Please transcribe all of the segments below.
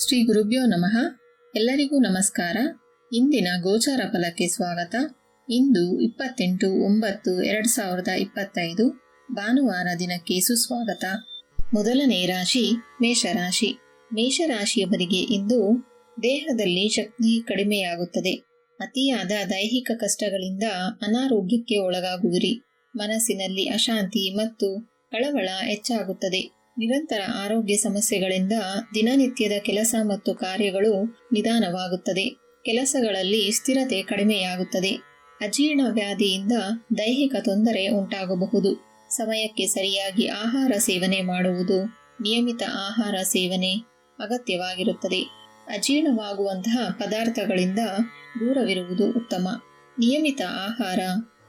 ಶ್ರೀ ಗುರುಭ್ಯೋ ನಮಃ. ಎಲ್ಲರಿಗೂ ನಮಸ್ಕಾರ. ಇಂದಿನ ಗೋಚಾರ ಫಲಕ್ಕೆ ಸ್ವಾಗತ. ಇಂದು ಇಪ್ಪತ್ತೆಂಟು ಒಂಬತ್ತು ಎರಡು ಸಾವಿರದ ಇಪ್ಪತ್ತೈದು ಭಾನುವಾರ ದಿನಕ್ಕೆ ಸುಸ್ವಾಗತ. ಮೊದಲನೇ ರಾಶಿ ಮೇಷರಾಶಿ. ಮೇಷರಾಶಿಯವರಿಗೆ ಇಂದು ದೇಹದಲ್ಲಿ ಶಕ್ತಿ ಕಡಿಮೆಯಾಗುತ್ತದೆ. ಅತಿಯಾದ ದೈಹಿಕ ಕಷ್ಟಗಳಿಂದ ಅನಾರೋಗ್ಯಕ್ಕೆ ಒಳಗಾಗುವಿರಿ. ಮನಸ್ಸಿನಲ್ಲಿ ಅಶಾಂತಿ ಮತ್ತು ಕಳವಳ ಹೆಚ್ಚಾಗುತ್ತದೆ. ನಿರಂತರ ಆರೋಗ್ಯ ಸಮಸ್ಯೆಗಳಿಂದ ದಿನನಿತ್ಯದ ಕೆಲಸ ಮತ್ತು ಕಾರ್ಯಗಳು ನಿಧಾನವಾಗುತ್ತದೆ. ಕೆಲಸಗಳಲ್ಲಿ ಸ್ಥಿರತೆ ಕಡಿಮೆಯಾಗುತ್ತದೆ. ಅಜೀರ್ಣ ವ್ಯಾಧಿಯಿಂದ ದೈಹಿಕ ತೊಂದರೆ ಉಂಟಾಗಬಹುದು. ಸಮಯಕ್ಕೆ ಸರಿಯಾಗಿ ಆಹಾರ ಸೇವನೆ ಮಾಡುವುದು ನಿಯಮಿತ ಆಹಾರ ಸೇವನೆ ಅಗತ್ಯವಾಗಿರುತ್ತದೆ. ಅಜೀರ್ಣವಾಗುವಂತಹ ಪದಾರ್ಥಗಳಿಂದ ದೂರವಿರುವುದು ಉತ್ತಮ. ನಿಯಮಿತ ಆಹಾರ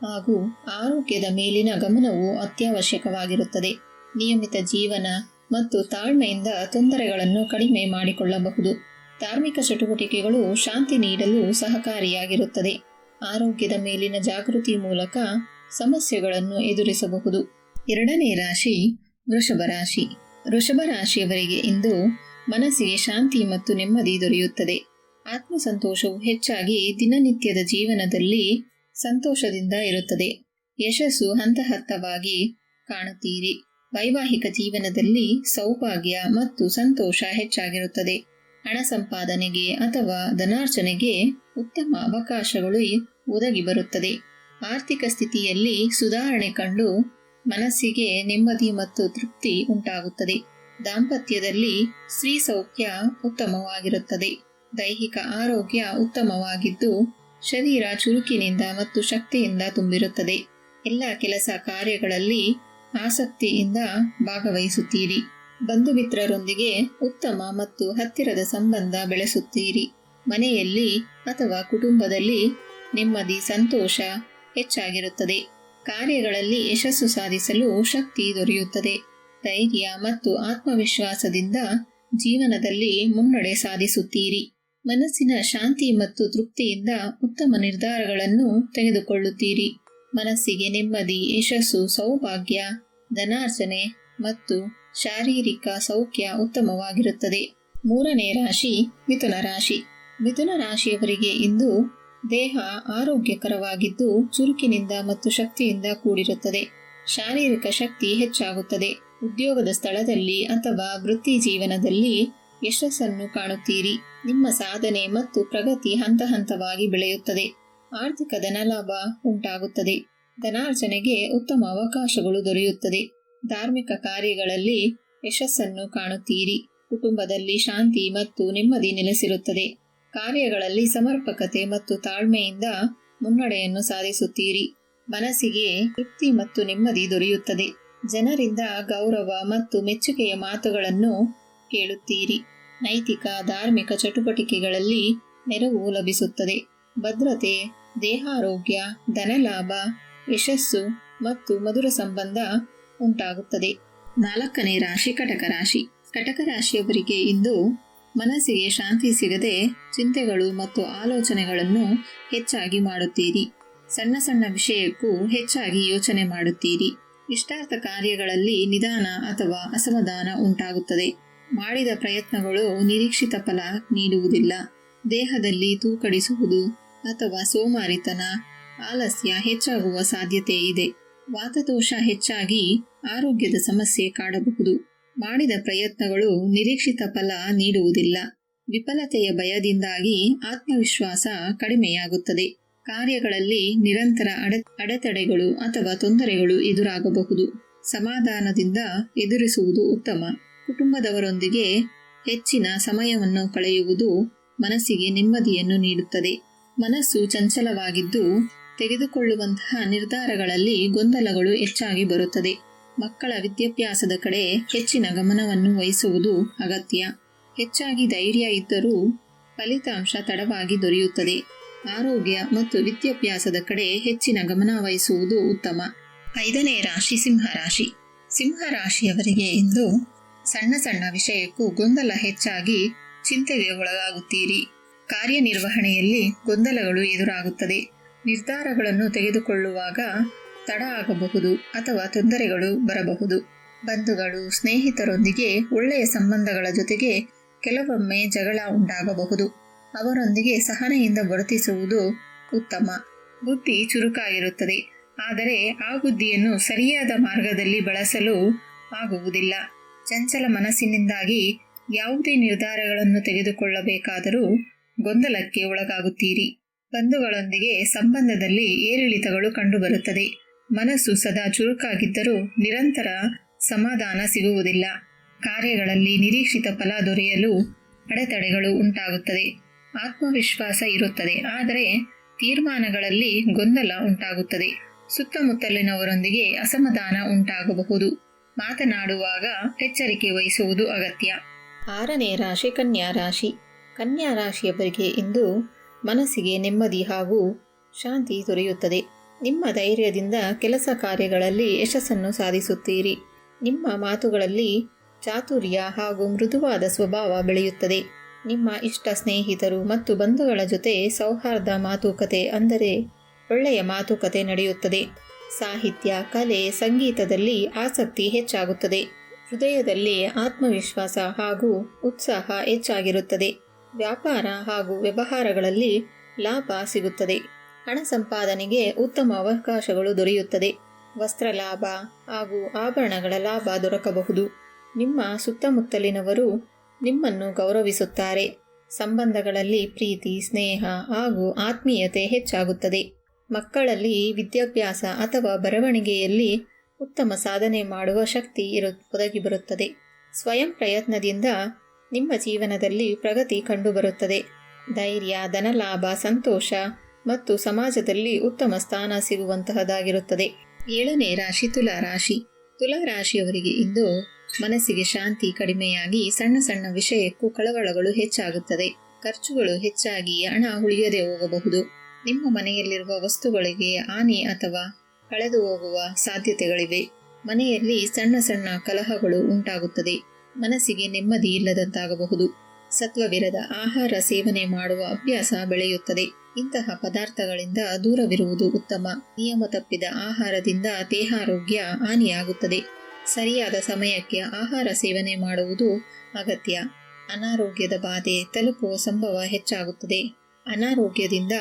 ಹಾಗೂ ಆರೋಗ್ಯದ ಮೇಲಿನ ಗಮನವು ಅತ್ಯವಶ್ಯಕವಾಗಿರುತ್ತದೆ. ನಿಯಮಿತ ಜೀವನ ಮತ್ತು ತಾಳ್ಮೆಯಿಂದ ತೊಂದರೆಗಳನ್ನು ಕಡಿಮೆ ಮಾಡಿಕೊಳ್ಳಬಹುದು. ಧಾರ್ಮಿಕ ಚಟುವಟಿಕೆಗಳು ಶಾಂತಿ ನೀಡಲು ಸಹಕಾರಿಯಾಗಿರುತ್ತದೆ. ಆರೋಗ್ಯದ ಮೇಲಿನ ಜಾಗೃತಿ ಮೂಲಕ ಸಮಸ್ಯೆಗಳನ್ನು ಎದುರಿಸಬಹುದು. ಎರಡನೇ ರಾಶಿ ವೃಷಭ ರಾಶಿ. ವೃಷಭ ರಾಶಿಯವರಿಗೆ ಇಂದು ಮನಸ್ಸಿಗೆ ಶಾಂತಿ ಮತ್ತು ನೆಮ್ಮದಿ ದೊರೆಯುತ್ತದೆ. ಆತ್ಮಸಂತೋಷವು ಹೆಚ್ಚಾಗಿ ದಿನನಿತ್ಯದ ಜೀವನದಲ್ಲಿ ಸಂತೋಷದಿಂದ ಇರುತ್ತದೆ. ಯಶಸ್ಸು ಹಂತ ಹಂತವಾಗಿ ಕಾಣುತ್ತೀರಿ. ವೈವಾಹಿಕ ಜೀವನದಲ್ಲಿ ಸೌಭಾಗ್ಯ ಮತ್ತು ಸಂತೋಷ ಹೆಚ್ಚಾಗಿರುತ್ತದೆ. ಹಣ ಸಂಪಾದನೆಗೆ ಅಥವಾ ಧನಾರ್ಜನೆಗೆ ಉತ್ತಮ ಅವಕಾಶಗಳು ಒದಗಿ ಬರುತ್ತದೆ. ಆರ್ಥಿಕ ಸ್ಥಿತಿಯಲ್ಲಿ ಸುಧಾರಣೆ ಕಂಡು ಮನಸ್ಸಿಗೆ ನೆಮ್ಮದಿ ಮತ್ತು ತೃಪ್ತಿ ಉಂಟಾಗುತ್ತದೆ. ದಾಂಪತ್ಯದಲ್ಲಿ ಸ್ತ್ರೀ ಸೌಖ್ಯ ಉತ್ತಮವಾಗಿರುತ್ತದೆ. ದೈಹಿಕ ಆರೋಗ್ಯ ಉತ್ತಮವಾಗಿದ್ದು, ಶರೀರ ಚುರುಕಿನಿಂದ ಮತ್ತು ಶಕ್ತಿಯಿಂದ ತುಂಬಿರುತ್ತದೆ. ಎಲ್ಲ ಕೆಲಸ ಕಾರ್ಯಗಳಲ್ಲಿ ಆಸಕ್ತಿಯಿಂದ ಭಾಗವಹಿಸುತ್ತೀರಿ. ಬಂಧು ಮಿತ್ರರೊಂದಿಗೆ ಉತ್ತಮ ಮತ್ತು ಹತ್ತಿರದ ಸಂಬಂಧ ಬೆಳೆಸುತ್ತೀರಿ. ಮನೆಯಲ್ಲಿ ಅಥವಾ ಕುಟುಂಬದಲ್ಲಿ ನೆಮ್ಮದಿ, ಸಂತೋಷ ಹೆಚ್ಚಾಗಿರುತ್ತದೆ. ಕಾರ್ಯಗಳಲ್ಲಿ ಯಶಸ್ಸು ಸಾಧಿಸಲು ಶಕ್ತಿ ದೊರೆಯುತ್ತದೆ. ಧೈರ್ಯ ಮತ್ತು ಆತ್ಮವಿಶ್ವಾಸದಿಂದ ಜೀವನದಲ್ಲಿ ಮುನ್ನಡೆ ಸಾಧಿಸುತ್ತೀರಿ. ಮನಸ್ಸಿನ ಶಾಂತಿ ಮತ್ತು ತೃಪ್ತಿಯಿಂದ ಉತ್ತಮ ನಿರ್ಧಾರಗಳನ್ನು ತೆಗೆದುಕೊಳ್ಳುತ್ತೀರಿ. ಮನಸ್ಸಿಗೆ ನೆಮ್ಮದಿ, ಯಶಸ್ಸು, ಸೌಭಾಗ್ಯ ಧನಾರ್ಜನೆ ಮತ್ತು ಶಾರೀರಿಕ ಸೌಖ್ಯ ಉತ್ತಮವಾಗಿರುತ್ತದೆ. ಮೂರನೇ ರಾಶಿ ಮಿಥುನ ರಾಶಿ. ಮಿಥುನ ರಾಶಿಯವರಿಗೆ ಇಂದು ದೇಹ ಆರೋಗ್ಯಕರವಾಗಿದ್ದು ಚುರುಕಿನಿಂದ ಮತ್ತು ಶಕ್ತಿಯಿಂದ ಕೂಡಿರುತ್ತದೆ. ಶಾರೀರಿಕ ಶಕ್ತಿ ಹೆಚ್ಚಾಗುತ್ತದೆ. ಉದ್ಯೋಗದ ಸ್ಥಳದಲ್ಲಿ ಅಥವಾ ವೃತ್ತಿ ಜೀವನದಲ್ಲಿ ಯಶಸ್ಸನ್ನು ಕಾಣುತ್ತೀರಿ. ನಿಮ್ಮ ಸಾಧನೆ ಮತ್ತು ಪ್ರಗತಿ ಹಂತ ಹಂತವಾಗಿ ಬೆಳೆಯುತ್ತದೆ. ಆರ್ಥಿಕ ಧನಲಾಭ ಉಂಟಾಗುತ್ತದೆ. ಧನಾರ್ಜನೆಗೆ ಉತ್ತಮ ಅವಕಾಶಗಳು ದೊರೆಯುತ್ತದೆ. ಧಾರ್ಮಿಕ ಕಾರ್ಯಗಳಲ್ಲಿ ಯಶಸ್ಸನ್ನು ಕಾಣುತ್ತೀರಿ. ಕುಟುಂಬದಲ್ಲಿ ಶಾಂತಿ ಮತ್ತು ನೆಮ್ಮದಿ ನೆಲೆಸಿರುತ್ತದೆ. ಕಾರ್ಯಗಳಲ್ಲಿ ಸಮರ್ಪಕತೆ ಮತ್ತು ತಾಳ್ಮೆಯಿಂದ ಮುನ್ನಡೆಯನ್ನು ಸಾಧಿಸುತ್ತೀರಿ. ಮನಸ್ಸಿಗೆ ತೃಪ್ತಿ ಮತ್ತು ನೆಮ್ಮದಿ ದೊರೆಯುತ್ತದೆ. ಜನರಿಂದ ಗೌರವ ಮತ್ತು ಮೆಚ್ಚುಗೆಯ ಮಾತುಗಳನ್ನು ಕೇಳುತ್ತೀರಿ. ನೈತಿಕ, ಧಾರ್ಮಿಕ ಚಟುವಟಿಕೆಗಳಲ್ಲಿ ನೆರವು ಲಭಿಸುತ್ತದೆ. ಭದ್ರತೆ, ದೇಹಾರೋಗ್ಯ, ಧನಲಾಭ ಯಶಸ್ಸು ಮತ್ತು ಮಧುರ ಸಂಬಂಧ ಉಂಟಾಗುತ್ತದೆ. ನಾಲ್ಕನೇ ರಾಶಿ ಕಟಕ ರಾಶಿ. ಕಟಕ ರಾಶಿಯವರಿಗೆ ಇಂದು ಮನಸ್ಸಿಗೆ ಶಾಂತಿ ಸಿಗದೆ ಚಿಂತೆಗಳು ಮತ್ತು ಆಲೋಚನೆಗಳನ್ನು ಹೆಚ್ಚಾಗಿ ಮಾಡುತ್ತೀರಿ. ಸಣ್ಣ ಸಣ್ಣ ವಿಷಯಕ್ಕೂ ಹೆಚ್ಚಾಗಿ ಯೋಚನೆ ಮಾಡುತ್ತೀರಿ. ಇಷ್ಟಾರ್ಥ ಕಾರ್ಯಗಳಲ್ಲಿ ನಿಧಾನ ಅಥವಾ ಅಸಮಾಧಾನ ಉಂಟಾಗುತ್ತದೆ. ಮಾಡಿದ ಪ್ರಯತ್ನಗಳು ನಿರೀಕ್ಷಿತ ಫಲ ನೀಡುವುದಿಲ್ಲ. ದೇಹದಲ್ಲಿ ತೂಕಡಿಸುವುದು ಅಥವಾ ಸೋಮಾರಿತನ ಆಲಸ್ಯ ಹೆಚ್ಚಾಗುವ ಸಾಧ್ಯತೆ ಇದೆ. ವಾತದೋಷ ಹೆಚ್ಚಾಗಿ ಆರೋಗ್ಯದ ಸಮಸ್ಯೆ ಕಾಡಬಹುದು. ಮಾಡಿದ ಪ್ರಯತ್ನಗಳು ನಿರೀಕ್ಷಿತ ಫಲ ನೀಡುವುದಿಲ್ಲ. ವಿಫಲತೆಯ ಭಯದಿಂದಾಗಿ ಆತ್ಮವಿಶ್ವಾಸ ಕಡಿಮೆಯಾಗುತ್ತದೆ. ಕಾರ್ಯಗಳಲ್ಲಿ ನಿರಂತರ ಅಡೆ, ಅಡೆತಡೆಗಳು ಅಥವಾ ತೊಂದರೆಗಳು ಎದುರಾಗಬಹುದು. ಸಮಾಧಾನದಿಂದ ಎದುರಿಸುವುದು ಉತ್ತಮ. ಕುಟುಂಬದವರೊಂದಿಗೆ ಹೆಚ್ಚಿನ ಸಮಯವನ್ನು ಕಳೆಯುವುದು ಮನಸ್ಸಿಗೆ ನೆಮ್ಮದಿಯನ್ನು ನೀಡುತ್ತದೆ. ಮನಸ್ಸು ಚಂಚಲವಾಗಿದ್ದು ತೆಗೆದುಕೊಳ್ಳುವಂತಹ ನಿರ್ಧಾರಗಳಲ್ಲಿ ಗೊಂದಲಗಳು ಹೆಚ್ಚಾಗಿ ಬರುತ್ತದೆ. ಮಕ್ಕಳ ವಿದ್ಯಾಭ್ಯಾಸದ ಕಡೆ ಹೆಚ್ಚಿನ ಗಮನವನ್ನು ವಹಿಸುವುದು ಅಗತ್ಯ. ಹೆಚ್ಚಾಗಿ ಧೈರ್ಯ ಇದ್ದರೂ ಫಲಿತಾಂಶ ತಡವಾಗಿ ದೊರೆಯುತ್ತದೆ. ಆರೋಗ್ಯ ಮತ್ತು ವಿದ್ಯಾಭ್ಯಾಸದ ಕಡೆ ಹೆಚ್ಚಿನ ಗಮನ ವಹಿಸುವುದು ಉತ್ತಮ. ಐದನೇ ರಾಶಿ ಸಿಂಹರಾಶಿ ಸಿಂಹರಾಶಿಯವರಿಗೆ ಇಂದು ಸಣ್ಣ ಸಣ್ಣ ವಿಷಯಕ್ಕೂ ಗೊಂದಲ ಹೆಚ್ಚಾಗಿ ಚಿಂತೆಗೆ ಒಳಗಾಗುತ್ತೀರಿ. ಕಾರ್ಯನಿರ್ವಹಣೆಯಲ್ಲಿ ಗೊಂದಲಗಳು ಎದುರಾಗುತ್ತದೆ. ನಿರ್ಧಾರಗಳನ್ನು ತೆಗೆದುಕೊಳ್ಳುವಾಗ ತಡ ಆಗಬಹುದು ಅಥವಾ ತೊಂದರೆಗಳು ಬರಬಹುದು. ಬಂಧುಗಳು, ಸ್ನೇಹಿತರೊಂದಿಗೆ ಒಳ್ಳೆಯ ಸಂಬಂಧಗಳ ಜೊತೆಗೆ ಕೆಲವೊಮ್ಮೆ ಜಗಳ ಉಂಟಾಗಬಹುದು. ಅವರೊಂದಿಗೆ ಸಹನೆಯಿಂದ ವರ್ತಿಸುವುದು ಉತ್ತಮ. ಬುದ್ಧಿ ಚುರುಕಾಗಿರುತ್ತದೆ. ಆದರೆ ಆ ಬುದ್ಧಿಯನ್ನು ಸರಿಯಾದ ಮಾರ್ಗದಲ್ಲಿ ಬಳಸಲು ಆಗುವುದಿಲ್ಲ. ಚಂಚಲ ಮನಸ್ಸಿನಿಂದಾಗಿ ಯಾವುದೇ ನಿರ್ಧಾರಗಳನ್ನು ತೆಗೆದುಕೊಳ್ಳಬೇಕಾದರೂ ಗೊಂದಲಕ್ಕೆ ಒಳಗಾಗುತ್ತೀರಿ. ಬಂಧುಗಳೊಂದಿಗೆ ಸಂಬಂಧದಲ್ಲಿ ಏರಿಳಿತಗಳು ಕಂಡುಬರುತ್ತದೆ. ಮನಸ್ಸು ಸದಾ ಚುರುಕಾಗಿದ್ದರೂ ನಿರಂತರ ಸಮಾಧಾನ ಸಿಗುವುದಿಲ್ಲ. ಕಾರ್ಯಗಳಲ್ಲಿ ನಿರೀಕ್ಷಿತ ಫಲ ದೊರೆಯಲು ಅಡೆತಡೆಗಳು ಉಂಟಾಗುತ್ತದೆ. ಆತ್ಮವಿಶ್ವಾಸ ಇರುತ್ತದೆ. ಆದರೆ ತೀರ್ಮಾನಗಳಲ್ಲಿ ಗೊಂದಲ ಉಂಟಾಗುತ್ತದೆ. ಸುತ್ತಮುತ್ತಲಿನವರೊಂದಿಗೆ ಅಸಮಾಧಾನ ಉಂಟಾಗಬಹುದು. ಮಾತನಾಡುವಾಗ ಎಚ್ಚರಿಕೆ ವಹಿಸುವುದು ಅಗತ್ಯ. ಆರನೇ ರಾಶಿ ಕನ್ಯಾ ರಾಶಿ. ಕನ್ಯಾ ರಾಶಿಯವರಿಗೆ ಇಂದು ಮನಸ್ಸಿಗೆ ನೆಮ್ಮದಿ ಹಾಗೂ ಶಾಂತಿ ದೊರೆಯುತ್ತದೆ. ನಿಮ್ಮ ಧೈರ್ಯದಿಂದ ಕೆಲಸ ಕಾರ್ಯಗಳಲ್ಲಿ ಯಶಸ್ಸನ್ನು ಸಾಧಿಸುತ್ತೀರಿ. ನಿಮ್ಮ ಮಾತುಗಳಲ್ಲಿ ಚಾತುರ್ಯ ಹಾಗೂ ಮೃದುವಾದ ಸ್ವಭಾವ ಬೆಳೆಯುತ್ತದೆ. ನಿಮ್ಮ ಇಷ್ಟ ಸ್ನೇಹಿತರು ಮತ್ತು ಬಂಧುಗಳ ಜೊತೆ ಸೌಹಾರ್ದ ಮಾತುಕತೆ ಅಂದರೆ ಒಳ್ಳೆಯ ಮಾತುಕತೆ ನಡೆಯುತ್ತದೆ. ಸಾಹಿತ್ಯ, ಕಲೆ, ಸಂಗೀತದಲ್ಲಿ ಆಸಕ್ತಿ ಹೆಚ್ಚಾಗುತ್ತದೆ. ಹೃದಯದಲ್ಲಿ ಆತ್ಮವಿಶ್ವಾಸ ಹಾಗೂ ಉತ್ಸಾಹ ಹೆಚ್ಚಾಗಿರುತ್ತದೆ. ವ್ಯಾಪಾರ ಹಾಗೂ ವ್ಯವಹಾರಗಳಲ್ಲಿ ಲಾಭ ಸಿಗುತ್ತದೆ. ಹಣ ಸಂಪಾದನೆಗೆ ಉತ್ತಮ ಅವಕಾಶಗಳು ದೊರೆಯುತ್ತದೆ. ವಸ್ತ್ರ ಲಾಭ ಹಾಗೂ ಆಭರಣಗಳ ಲಾಭ ದೊರಕಬಹುದು. ನಿಮ್ಮ ಸುತ್ತಮುತ್ತಲಿನವರು ನಿಮ್ಮನ್ನು ಗೌರವಿಸುತ್ತಾರೆ. ಸಂಬಂಧಗಳಲ್ಲಿ ಪ್ರೀತಿ, ಸ್ನೇಹ ಹಾಗೂ ಆತ್ಮೀಯತೆ ಹೆಚ್ಚಾಗುತ್ತದೆ. ಮಕ್ಕಳಲ್ಲಿ ವಿದ್ಯಾಭ್ಯಾಸ ಅಥವಾ ಬರವಣಿಗೆಯಲ್ಲಿ ಉತ್ತಮ ಸಾಧನೆ ಮಾಡುವ ಶಕ್ತಿ ಇರು, ಒದಗಿ ಬರುತ್ತದೆ. ಸ್ವಯಂ ಪ್ರಯತ್ನದಿಂದ ನಿಮ್ಮ ಜೀವನದಲ್ಲಿ ಪ್ರಗತಿ ಕಂಡುಬರುತ್ತದೆ. ಧೈರ್ಯ, ಧನಲಾಭ, ಸಂತೋಷ ಮತ್ತು ಸಮಾಜದಲ್ಲಿ ಉತ್ತಮ ಸ್ಥಾನ ಸಿಗುವಂತಹದಾಗಿರುತ್ತದೆ ಏಳನೇ ರಾಶಿ ತುಲಾ ರಾಶಿ. ತುಲಾ ರಾಶಿಯವರಿಗೆ ಇಂದು ಮನಸ್ಸಿಗೆ ಶಾಂತಿ ಕಡಿಮೆಯಾಗಿ ಸಣ್ಣ ಸಣ್ಣ ವಿಷಯಕ್ಕೂ ಕಳವಳಗಳು ಹೆಚ್ಚಾಗುತ್ತದೆ. ಖರ್ಚುಗಳು ಹೆಚ್ಚಾಗಿ ಹಣ ಉಳಿಯದೆ ಹೋಗಬಹುದು. ನಿಮ್ಮ ಮನೆಯಲ್ಲಿರುವ ವಸ್ತುಗಳಿಗೆ ಹಾನಿ ಅಥವಾ ಕಳೆದು ಹೋಗುವ ಸಾಧ್ಯತೆಗಳಿವೆ. ಮನೆಯಲ್ಲಿ ಸಣ್ಣ ಸಣ್ಣ ಕಲಹಗಳು ಉಂಟಾಗುತ್ತದೆ. ಮನಸ್ಸಿಗೆ ನೆಮ್ಮದಿ ಇಲ್ಲದಂತಾಗಬಹುದು. ಸತ್ವವಿರದ ಆಹಾರ ಸೇವನೆ ಮಾಡುವ ಅಭ್ಯಾಸ ಬೆಳೆಯುತ್ತದೆ. ಇಂತಹ ಪದಾರ್ಥಗಳಿಂದ ದೂರವಿರುವುದು ಉತ್ತಮ. ನಿಯಮ ತಪ್ಪಿದ ಆಹಾರದಿಂದ ದೇಹಾರೋಗ್ಯ ಹಾನಿಯಾಗುತ್ತದೆ. ಸರಿಯಾದ ಸಮಯಕ್ಕೆ ಆಹಾರ ಸೇವನೆ ಮಾಡುವುದು ಅಗತ್ಯ. ಅನಾರೋಗ್ಯದ ಬಾಧೆ ತಲುಪುವ ಸಂಭವ ಹೆಚ್ಚಾಗುತ್ತದೆ. ಅನಾರೋಗ್ಯದಿಂದ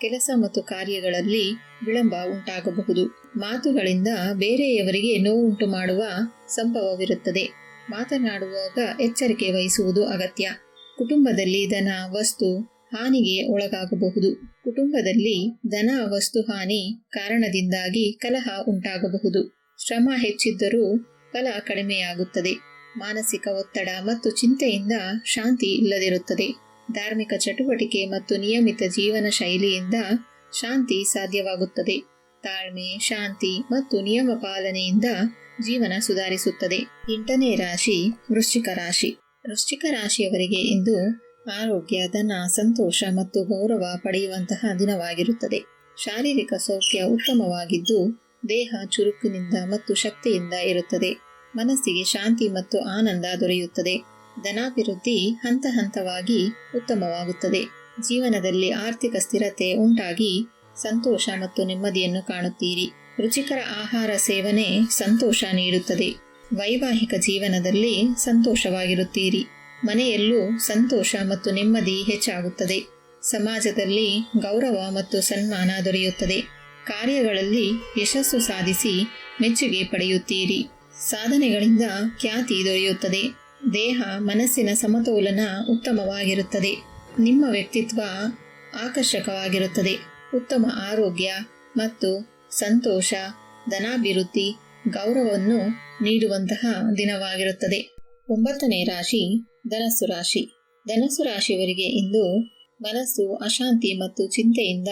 ಕೆಲಸ ಮತ್ತು ಕಾರ್ಯಗಳಲ್ಲಿ ವಿಳಂಬ ಉಂಟಾಗಬಹುದು. ಮಾತುಗಳಿಂದ ಬೇರೆಯವರಿಗೆ ನೋವುಂಟು ಮಾಡುವ ಸಂಭವವಿರುತ್ತದೆ. ಮಾತನಾಡುವಾಗ ಎಚ್ಚರಿಕೆ ವಹಿಸುವುದು ಅಗತ್ಯ. ಕುಟುಂಬದಲ್ಲಿ ದನ ವಸ್ತು, ಹಾನಿಗೆ ಒಳಗಾಗಬಹುದು. ಕುಟುಂಬದಲ್ಲಿ ದನ ವಸ್ತು, ಹಾನಿ ಕಾರಣದಿಂದಾಗಿ ಕಲಹ ಉಂಟಾಗಬಹುದು. ಶ್ರಮ ಹೆಚ್ಚಿದ್ದರೂ ಫಲ ಕಡಿಮೆಯಾಗುತ್ತದೆ. ಮಾನಸಿಕ ಒತ್ತಡ ಮತ್ತು ಚಿಂತೆಯಿಂದ ಶಾಂತಿ ಇಲ್ಲದಿರುತ್ತದೆ. ಧಾರ್ಮಿಕ ಚಟುವಟಿಕೆ ಮತ್ತು ನಿಯಮಿತ ಜೀವನ ಶೈಲಿಯಿಂದ ಶಾಂತಿ ಸಾಧ್ಯವಾಗುತ್ತದೆ. ತಾಳ್ಮೆ, ಶಾಂತಿ ಮತ್ತು ನಿಯಮ ಪಾಲನೆಯಿಂದ ಜೀವನ ಸುಧಾರಿಸುತ್ತದೆ. ಎಂಟನೇ ರಾಶಿ, ವೃಶ್ಚಿಕ ರಾಶಿ. ವೃಶ್ಚಿಕ ರಾಶಿಯವರಿಗೆ ಇಂದು ಆರೋಗ್ಯ, ಧನ, ಸಂತೋಷ ಮತ್ತು ಗೌರವ ಪಡೆಯುವಂತಹ ದಿನವಾಗಿರುತ್ತದೆ. ಶಾರೀರಿಕ ಸೌಖ್ಯ ಉತ್ತಮವಾಗಿದ್ದು, ದೇಹ ಚುರುಕಿನಿಂದ ಮತ್ತು ಶಕ್ತಿಯಿಂದ ಇರುತ್ತದೆ. ಮನಸ್ಸಿಗೆ ಶಾಂತಿ ಮತ್ತು ಆನಂದ ದೊರೆಯುತ್ತದೆ. ಧನಾಭಿವೃದ್ಧಿ ಹಂತ ಹಂತವಾಗಿ ಉತ್ತಮವಾಗುತ್ತದೆ. ಜೀವನದಲ್ಲಿ ಆರ್ಥಿಕ ಸ್ಥಿರತೆ ಉಂಟಾಗಿ, ಸಂತೋಷ ಮತ್ತು ನೆಮ್ಮದಿಯನ್ನು ಕಾಣುತ್ತೀರಿ. ರುಚಿಕರ ಆಹಾರ ಸೇವನೆ ಸಂತೋಷ ನೀಡುತ್ತದೆ. ವೈವಾಹಿಕ ಜೀವನದಲ್ಲಿ ಸಂತೋಷವಾಗಿರುತ್ತೀರಿ. ಮನೆಯಲ್ಲೂ ಸಂತೋಷ ಮತ್ತು ನೆಮ್ಮದಿ ಹೆಚ್ಚಾಗುತ್ತದೆ. ಸಮಾಜದಲ್ಲಿ ಗೌರವ ಮತ್ತು ಸನ್ಮಾನ ದೊರೆಯುತ್ತದೆ. ಕಾರ್ಯಗಳಲ್ಲಿ ಯಶಸ್ಸು ಸಾಧಿಸಿ ಮೆಚ್ಚುಗೆ ಪಡೆಯುತ್ತೀರಿ. ಸಾಧನೆಗಳಿಂದ ಖ್ಯಾತಿ ದೊರೆಯುತ್ತದೆ. ದೇಹ, ಮನಸ್ಸಿನ ಸಮತೋಲನ ಉತ್ತಮವಾಗಿರುತ್ತದೆ. ನಿಮ್ಮ ವ್ಯಕ್ತಿತ್ವ ಆಕರ್ಷಕವಾಗಿರುತ್ತದೆ. ಉತ್ತಮ ಆರೋಗ್ಯ ಮತ್ತು ಸಂತೋಷ, ಧನಾಭಿವೃದ್ಧಿ, ಗೌರವವನ್ನು ನೀಡುವಂತಹ ದಿನವಾಗಿರುತ್ತದೆ. ಒಂಬತ್ತನೇ ರಾಶಿ, ಧನಸ್ಸು ರಾಶಿ. ಧನಸ್ಸು ರಾಶಿಯವರಿಗೆ ಇಂದು ಮನಸ್ಸು ಅಶಾಂತಿ ಮತ್ತು ಚಿಂತೆಯಿಂದ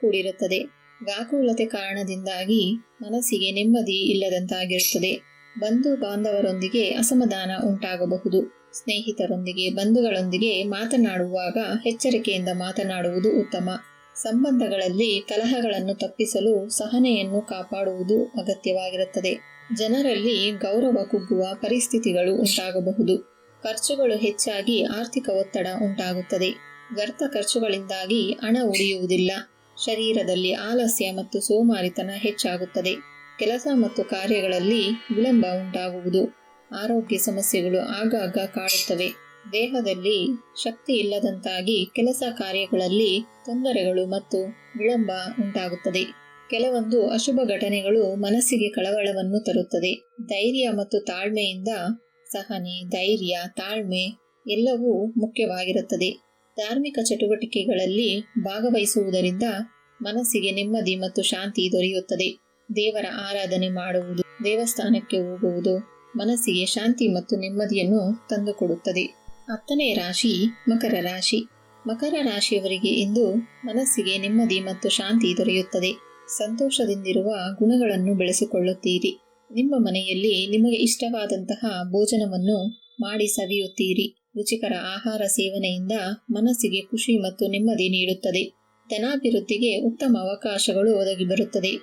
ಕೂಡಿರುತ್ತದೆ. ವ್ಯಾಕುಲತೆ ಕಾರಣದಿಂದಾಗಿ ಮನಸ್ಸಿಗೆ ನೆಮ್ಮದಿ ಇಲ್ಲದಂತಾಗಿರುತ್ತದೆ. ಬಂಧು ಬಾಂಧವರೊಂದಿಗೆ ಅಸಮಾಧಾನ ಉಂಟಾಗಬಹುದು. ಸ್ನೇಹಿತರೊಂದಿಗೆ, ಬಂಧುಗಳೊಂದಿಗೆ ಮಾತನಾಡುವಾಗ ಎಚ್ಚರಿಕೆಯಿಂದ ಮಾತನಾಡುವುದು ಉತ್ತಮ. ಸಂಬಂಧಗಳಲ್ಲಿ ಕಲಹಗಳನ್ನು ತಪ್ಪಿಸಲು ಸಹನೆಯನ್ನು ಕಾಪಾಡುವುದು ಅಗತ್ಯವಾಗಿರುತ್ತದೆ. ಜನರಲ್ಲಿ ಗೌರವ ಕುಗ್ಗುವ ಪರಿಸ್ಥಿತಿಗಳು ಉಂಟಾಗಬಹುದು. ಖರ್ಚುಗಳು ಹೆಚ್ಚಾಗಿ ಆರ್ಥಿಕ ಒತ್ತಡ ಉಂಟಾಗುತ್ತದೆ. ವ್ಯರ್ಥ ಖರ್ಚುಗಳಿಂದಾಗಿ ಹಣ ಉಳಿಯುವುದಿಲ್ಲ. ಶರೀರದಲ್ಲಿ ಆಲಸ್ಯ ಮತ್ತು ಸೋಮಾರಿತನ ಹೆಚ್ಚಾಗುತ್ತದೆ. ಕೆಲಸ ಮತ್ತು ಕಾರ್ಯಗಳಲ್ಲಿ ವಿಳಂಬ ಉಂಟಾಗುವುದು. ಆರೋಗ್ಯ ಸಮಸ್ಯೆಗಳು ಆಗಾಗ ಕಾಡುತ್ತವೆ. ದೇಹದಲ್ಲಿ ಶಕ್ತಿ ಇಲ್ಲದಂತಾಗಿ ಕೆಲಸ ಕಾರ್ಯಗಳಲ್ಲಿ ತೊಂದರೆಗಳು ಮತ್ತು ವಿಳಂಬ ಉಂಟಾಗುತ್ತದೆ. ಕೆಲವೊಂದು ಅಶುಭ ಘಟನೆಗಳು ಮನಸ್ಸಿಗೆ ಕಳವಳವನ್ನು ತರುತ್ತದೆ. ಧೈರ್ಯ ಮತ್ತು ತಾಳ್ಮೆಯಿಂದ ಸಹನೆ, ಧೈರ್ಯ, ತಾಳ್ಮೆ ಎಲ್ಲವೂ ಮುಖ್ಯವಾಗಿರುತ್ತದೆ. ಧಾರ್ಮಿಕ ಚಟುವಟಿಕೆಗಳಲ್ಲಿ ಭಾಗವಹಿಸುವುದರಿಂದ ಮನಸ್ಸಿಗೆ ನೆಮ್ಮದಿ ಮತ್ತು ಶಾಂತಿ ದೊರೆಯುತ್ತದೆ. ದೇವರ ಆರಾಧನೆ ಮಾಡುವುದು, ದೇವಸ್ಥಾನಕ್ಕೆ ಹೋಗುವುದು ಮನಸ್ಸಿಗೆ ಶಾಂತಿ ಮತ್ತು ನೆಮ್ಮದಿಯನ್ನು ತಂದುಕೊಡುತ್ತದೆ. ಹತ್ತನೇ ರಾಶಿ ಮಕರ ರಾಶಿ. ಮಕರ ರಾಶಿಯವರಿಗೆ ಇಂದು ಮನಸ್ಸಿಗೆ ನೆಮ್ಮದಿ ಮತ್ತು ಶಾಂತಿ ದೊರೆಯುತ್ತದೆ. ಸಂತೋಷದಿಂದಿರುವ ಗುಣಗಳನ್ನು ಬೆಳೆಸಿಕೊಳ್ಳುತ್ತೀರಿ. ನಿಮ್ಮ ಮನೆಯಲ್ಲಿ ನಿಮಗೆ ಇಷ್ಟವಾದಂತಹ ಭೋಜನವನ್ನು ಮಾಡಿ ಸವಿಯುತ್ತೀರಿ. ರುಚಿಕರ ಆಹಾರ ಸೇವನೆಯಿಂದ ಮನಸ್ಸಿಗೆ ಖುಷಿ ಮತ್ತು ನೆಮ್ಮದಿ ನೀಡುತ್ತದೆ. ಧನಾಭಿವೃದ್ಧಿಗೆ ಉತ್ತಮ ಅವಕಾಶಗಳು ಒದಗಿ ಬರುತ್ತದೆ.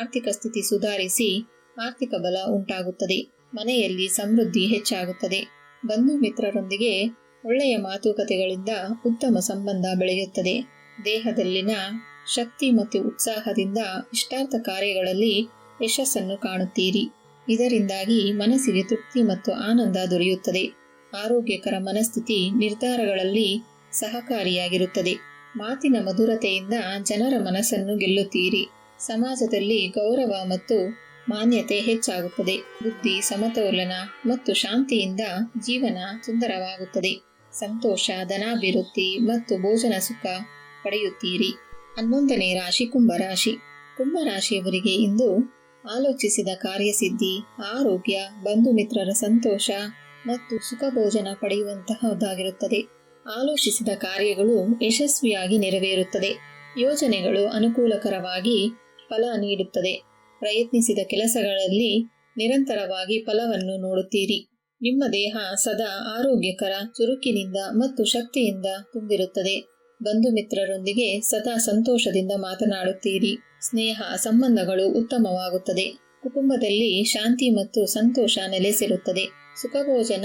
ಆರ್ಥಿಕ ಸ್ಥಿತಿ ಸುಧಾರಿಸಿ ಆರ್ಥಿಕ ಬಲ ಉಂಟಾಗುತ್ತದೆ. ಮನೆಯಲ್ಲಿ ಸಮೃದ್ಧಿ ಹೆಚ್ಚಾಗುತ್ತದೆ. ಬಂಧು ಮಿತ್ರರೊಂದಿಗೆ ಒಳ್ಳೆಯ ಮಾತುಕತೆಗಳಿಂದ ಉತ್ತಮ ಸಂಬಂಧ ಬೆಳೆಯುತ್ತದೆ. ದೇಹದಲ್ಲಿನ ಶಕ್ತಿ ಮತ್ತು ಉತ್ಸಾಹದಿಂದ ಇಷ್ಟಾರ್ಥ ಕಾರ್ಯಗಳಲ್ಲಿ ಯಶಸ್ಸನ್ನು ಕಾಣುತ್ತೀರಿ. ಇದರಿಂದಾಗಿ ಮನಸ್ಸಿಗೆ ತೃಪ್ತಿ ಮತ್ತು ಆನಂದ ದೊರೆಯುತ್ತದೆ. ಆರೋಗ್ಯಕರ ಮನಸ್ಥಿತಿ ನಿರ್ಧಾರಗಳಲ್ಲಿ ಸಹಕಾರಿಯಾಗಿರುತ್ತದೆ. ಮಾತಿನ ಮಧುರತೆಯಿಂದ ಜನರ ಮನಸ್ಸನ್ನು ಗೆಲ್ಲುತ್ತೀರಿ. ಸಮಾಜದಲ್ಲಿ ಗೌರವ ಮತ್ತು ಮಾನ್ಯತೆ ಹೆಚ್ಚಾಗುತ್ತದೆ. ಬುದ್ಧಿ ಸಮತೋಲನ ಮತ್ತು ಶಾಂತಿಯಿಂದ ಜೀವನ ಸುಂದರವಾಗುತ್ತದೆ. ಸಂತೋಷ, ಧನಾಭಿವೃದ್ಧಿ ಮತ್ತು ಭೋಜನ ಸುಖ ಪಡೆಯುತ್ತೀರಿ. ಹನ್ನೊಂದನೇ ರಾಶಿ, ಕುಂಭರಾಶಿ. ಕುಂಭರಾಶಿಯವರಿಗೆ ಇಂದು ಆಲೋಚಿಸಿದ ಕಾರ್ಯಸಿದ್ಧಿ, ಆರೋಗ್ಯ ಬಂಧು ಮಿತ್ರರ ಸಂತೋಷ ಮತ್ತು ಸುಖ ಭೋಜನ ಪಡೆಯುವಂತಹದ್ದಾಗಿರುತ್ತದೆ. ಆಲೋಚಿಸಿದ ಕಾರ್ಯಗಳು ಯಶಸ್ವಿಯಾಗಿ ನೆರವೇರುತ್ತದೆ. ಯೋಜನೆಗಳು ಅನುಕೂಲಕರವಾಗಿ ಫಲ ನೀಡುತ್ತದೆ. ಪ್ರಯತ್ನಿಸಿದ ಕೆಲಸಗಳಲ್ಲಿ ನಿರಂತರವಾಗಿ ಫಲವನ್ನು ನೋಡುತ್ತೀರಿ. ನಿಮ್ಮ ದೇಹ ಸದಾ ಆರೋಗ್ಯಕರ, ಚುರುಕಿನಿಂದ ಮತ್ತು ಶಕ್ತಿಯಿಂದ ತುಂಬಿರುತ್ತದೆ. ಬಂಧು ಮಿತ್ರರೊಂದಿಗೆ ಸದಾ ಸಂತೋಷದಿಂದ ಮಾತನಾಡುತ್ತೀರಿ. ಸ್ನೇಹ, ಸಂಬಂಧಗಳು ಉತ್ತಮವಾಗುತ್ತದೆ. ಕುಟುಂಬದಲ್ಲಿ ಶಾಂತಿ ಮತ್ತು ಸಂತೋಷ ನೆಲೆಸಿರುತ್ತದೆ. ಸುಖಭೋಜನ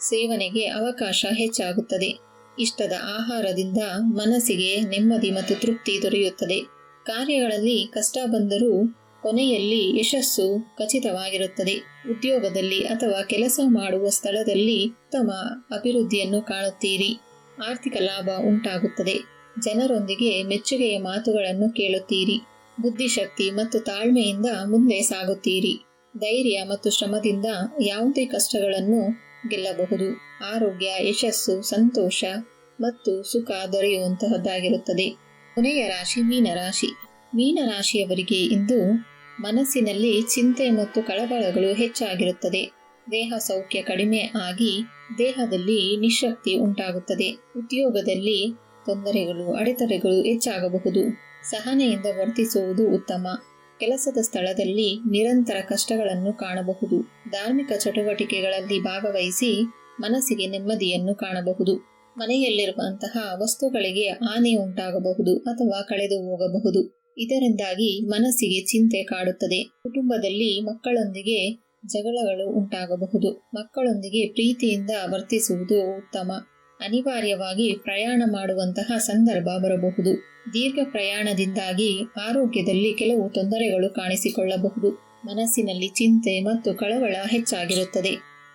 ಸೇವನೆಗೆ ಅವಕಾಶ ಹೆಚ್ಚಾಗುತ್ತದೆ. ಇಷ್ಟದ ಆಹಾರದಿಂದ ಮನಸ್ಸಿಗೆ ನೆಮ್ಮದಿ ಮತ್ತು ತೃಪ್ತಿ ದೊರೆಯುತ್ತದೆ. ಕಾರ್ಯಗಳಲ್ಲಿ ಕಷ್ಟ ಬಂದರೂ ಕೊನೆಯಲ್ಲಿ ಯಶಸ್ಸು ಖಚಿತವಾಗಿರುತ್ತದೆ. ಉದ್ಯೋಗದಲ್ಲಿ ಅಥವಾ ಕೆಲಸ ಮಾಡುವ ಸ್ಥಳದಲ್ಲಿ ಉತ್ತಮ ಅಭಿವೃದ್ಧಿಯನ್ನು ಕಾಣುತ್ತೀರಿ. ಆರ್ಥಿಕ ಲಾಭ ಉಂಟಾಗುತ್ತದೆ. ಜನರೊಂದಿಗೆ ಮೆಚ್ಚುಗೆಯ ಮಾತುಗಳನ್ನು ಕೇಳುತ್ತೀರಿ. ಬುದ್ಧಿಶಕ್ತಿ ಮತ್ತು ತಾಳ್ಮೆಯಿಂದ ಮುಂದೆ ಸಾಗುತ್ತೀರಿ. ಧೈರ್ಯ ಮತ್ತು ಶ್ರಮದಿಂದ ಯಾವುದೇ ಕಷ್ಟಗಳನ್ನು ಗೆಲ್ಲಬಹುದು. ಆರೋಗ್ಯ, ಯಶಸ್ಸು, ಸಂತೋಷ ಮತ್ತು ಸುಖ ದೊರೆಯುವಂತಹದ್ದಾಗಿರುತ್ತದೆ. ಕೊನೆಯ ರಾಶಿ ಮೀನರಾಶಿ. ಮೀನರಾಶಿಯವರಿಗೆ ಇಂದು ಮನಸ್ಸಿನಲ್ಲಿ ಚಿಂತೆ ಮತ್ತು ಕಳವಳಗಳು ಹೆಚ್ಚಾಗಿರುತ್ತದೆ. ದೇಹ ಸೌಖ್ಯ ಕಡಿಮೆ ಆಗಿ ದೇಹದಲ್ಲಿ ನಿಶಕ್ತಿ ಉಂಟಾಗುತ್ತದೆ. ಉದ್ಯೋಗದಲ್ಲಿ ತೊಂದರೆಗಳು, ಅಡೆತಡೆಗಳು ಹೆಚ್ಚಾಗಬಹುದು. ಸಹನೆಯಿಂದ ವರ್ತಿಸುವುದು ಉತ್ತಮ. ಕೆಲಸದ ಸ್ಥಳದಲ್ಲಿ ನಿರಂತರ ಕಷ್ಟಗಳನ್ನು ಕಾಣಬಹುದು. ಧಾರ್ಮಿಕ ಚಟುವಟಿಕೆಗಳಲ್ಲಿ ಭಾಗವಹಿಸಿ ಮನಸ್ಸಿಗೆ ನೆಮ್ಮದಿಯನ್ನು ಕಾಣಬಹುದು. ಮನೆಯಲ್ಲಿರುವಂತಹ ವಸ್ತುಗಳಿಗೆ ಹಾನಿ ಉಂಟಾಗಬಹುದು ಅಥವಾ ಕಳೆದು ಹೋಗಬಹುದು. ಇದರಿಂದಾಗಿ ಮನಸ್ಸಿಗೆ ಚಿಂತೆ ಕಾಡುತ್ತದೆ. ಕುಟುಂಬದಲ್ಲಿ ಮಕ್ಕಳೊಂದಿಗೆ ಜಗಳಗಳು ಉಂಟಾಗಬಹುದು. ಮಕ್ಕಳೊಂದಿಗೆ ಪ್ರೀತಿಯಿಂದ ವರ್ತಿಸುವುದು ಉತ್ತಮ. ಅನಿವಾರ್ಯವಾಗಿ ಪ್ರಯಾಣ ಮಾಡುವಂತಹ ಸಂದರ್ಭ ಬರಬಹುದು. ದೀರ್ಘ ಪ್ರಯಾಣದಿಂದಾಗಿ ಆರೋಗ್ಯದಲ್ಲಿ ಕೆಲವು ತೊಂದರೆಗಳು ಕಾಣಿಸಿಕೊಳ್ಳಬಹುದು. ಮನಸ್ಸಿನಲ್ಲಿ ಚಿಂತೆ ಮತ್ತು ಕಳವಳ ಹೆಚ್ಚಾಗಿರುತ್ತದೆ.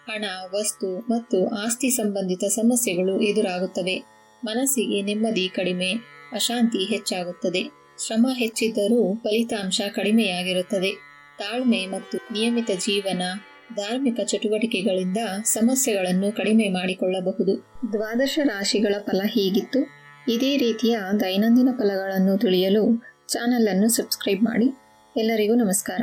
ಹಣ, ವಸ್ತು ಮತ್ತು ಆಸ್ತಿ ಸಂಬಂಧಿತ ಸಮಸ್ಯೆಗಳು ಎದುರಾಗುತ್ತವೆ. ಮನಸ್ಸಿಗೆ ನೆಮ್ಮದಿ ಕಡಿಮೆ, ಅಶಾಂತಿ ಹೆಚ್ಚಾಗುತ್ತದೆ. ಶ್ರಮ ಹೆಚ್ಚಿದ್ದರೂ ಫಲಿತಾಂಶ ಕಡಿಮೆಯಾಗಿರುತ್ತದೆ. ತಾಳ್ಮೆ ಮತ್ತು ನಿಯಮಿತ ಜೀವನ, ಧಾರ್ಮಿಕ ಚಟುವಟಿಕೆಗಳಿಂದ ಸಮಸ್ಯೆಗಳನ್ನು ಕಡಿಮೆ ಮಾಡಿಕೊಳ್ಳಬಹುದು. ದ್ವಾದಶ ರಾಶಿಗಳ ಫಲ ಹೀಗಿತ್ತು. ಇದೇ ರೀತಿಯ ದೈನಂದಿನ ಫಲಗಳನ್ನು ತಿಳಿಯಲು ಚಾನಲ್ ಅನ್ನು ಸಬ್ಸ್ಕ್ರೈಬ್ ಮಾಡಿ. ಎಲ್ಲರಿಗೂ ನಮಸ್ಕಾರ.